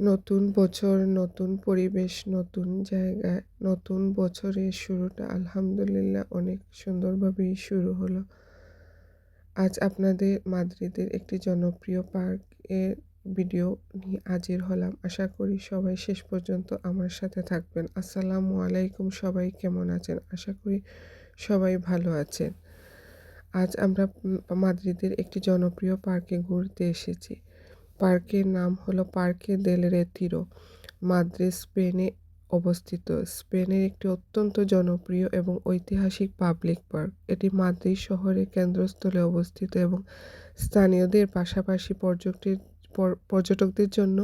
নতুন বছর, নতুন পরিবেশ, নতুন জায়গায় নতুন বছরের শুরুটা আলহামদুলিল্লাহ অনেক সুন্দরভাবেই শুরু হলো। আজ আপনাদের মাদ্রিদের একটি জনপ্রিয় পার্কের ভিডিও নিয়ে হাজির হলাম। আশা করি সবাই শেষ পর্যন্ত আমার সাথে থাকবেন। আসসালামু আলাইকুম, সবাই কেমন আছেন? আশা করি সবাই ভালো আছেন। আজ আমরা মাদ্রিদের একটি জনপ্রিয় পার্কে ঘুরতে এসেছি। পার্কের নাম হলো পার্কে দেল রেতিরো মাদ্রিদ স্পেনে অবস্থিত। স্পেনের একটি অত্যন্ত জনপ্রিয় এবং ঐতিহাসিক পাবলিক পার্ক এটি মাদ্রিদ শহরের কেন্দ্রস্থলে অবস্থিত এবং স্থানীয়দের পাশাপাশি পর্যটক পর্যটকদের জন্য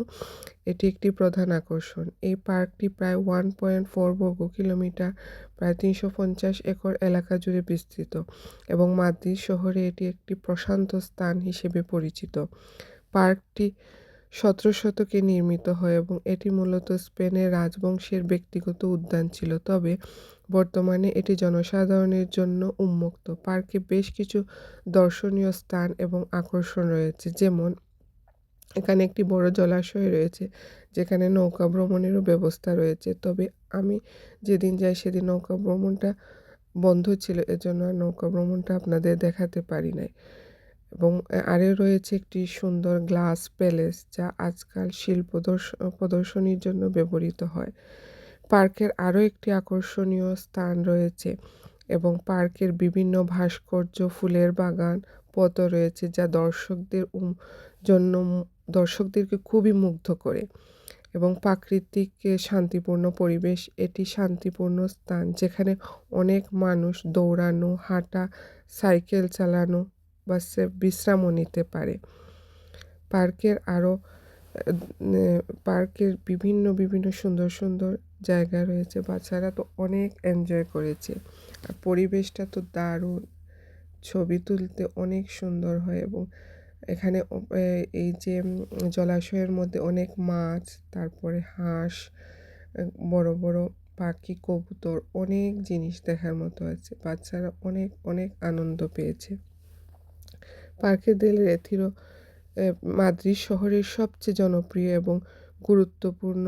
এটি একটি প্রধান আকর্ষণ। এই পার্কটি প্রায় ওয়ান পয়েন্ট ফোর বর্গ কিলোমিটার, প্রায় তিনশো পঞ্চাশ একর এলাকা জুড়ে বিস্তৃত এবং মাদ্রিদ শহরে এটি একটি প্রশান্ত স্থান হিসেবে পরিচিত। পার্কটি সতেরো শতকে নির্মিত হয় এবং এটি মূলত স্পেনের রাজবংশের ব্যক্তিগত উদ্যান ছিল। তবে বর্তমানে এটি জনসাধারণের জন্য উন্মুক্ত। পার্কে বেশ কিছু দর্শনীয় স্থান এবং আকর্ষণ রয়েছে, যেমন এখানে একটি বড় জলাশয় রয়েছে, যেখানে নৌকা ভ্রমণেরও ব্যবস্থা রয়েছে। তবে আমি যেদিন যাই সেদিন নৌকা ভ্রমণটা বন্ধ ছিল, এজন্য আর নৌকা ভ্রমণটা আপনাদের দেখাতে পারি নাই। এবং আরও রয়েছে একটি সুন্দর গ্লাস প্যালেস যা আজকাল শিল্প প্রদর্শনীর জন্য ব্যবহৃত হয়। পার্কের আরও একটি আকর্ষণীয় স্থান রয়েছে এবং পার্কের বিভিন্ন ভাস্কর্য, ফুলের বাগান পথ রয়েছে যা দর্শকদের জন্য দর্শকদেরকে খুবই মুগ্ধ করে এবং প্রাকৃতিক শান্তিপূর্ণ পরিবেশ এটি শান্তিপূর্ণ স্থান যেখানে অনেক মানুষ দৌড়ানো, হাঁটা, সাইকেল চালানো বা সে বিশ্রামও নিতে পারে। পার্কের আরও পার্কের বিভিন্ন বিভিন্ন সুন্দর সুন্দর জায়গা রয়েছে বাচ্চারা তো অনেক এনজয় করেছে। আর পরিবেশটা তো দারুণ। ছবি তুলতে অনেক সুন্দর হয় এবং এখানে এই যে জলাশয়ের মধ্যে অনেক মাছ, তারপরে হাঁস বড় বড় পাখি, কবুতর অনেক জিনিস দেখার মতো আছে। বাচ্চারা অনেক অনেক আনন্দ পেয়েছে। পার্কে দেল রেথিরো মাদ্রিদ শহরের সবচেয়ে জনপ্রিয় এবং গুরুত্বপূর্ণ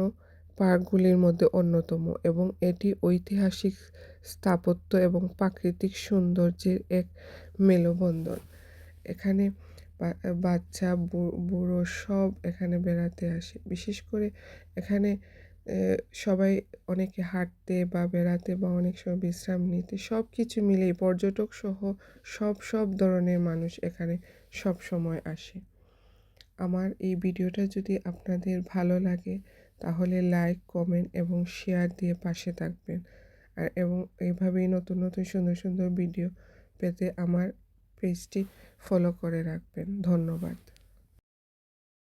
পার্কগুলির মধ্যে অন্যতম এবং এটি ঐতিহাসিক স্থাপত্য এবং প্রাকৃতিক সৌন্দর্যের এক মেলবন্ধন। এখানে বাচ্চা বুড়ো সব এখানে বেড়াতে আসে। বিশেষ করে এখানে সবাই অনেকে হাঁটতে বা বেড়াতে বা অনেক সময় বিশ্রাম নিতে সব কিছু মিলেই পর্যটক সহ সব সব ধরনের মানুষ এখানে সব সময় আসে। আমার এই ভিডিওটা যদি আপনাদের ভালো লাগে, তাহলে লাইক কমেন্ট এবং শেয়ার দিয়ে পাশে থাকবেন। আর এবং এইভাবেই নতুন নতুন, সুন্দর সুন্দর ভিডিও পেতে আমার পেজটি ফলো করে রাখবেন। ধন্যবাদ।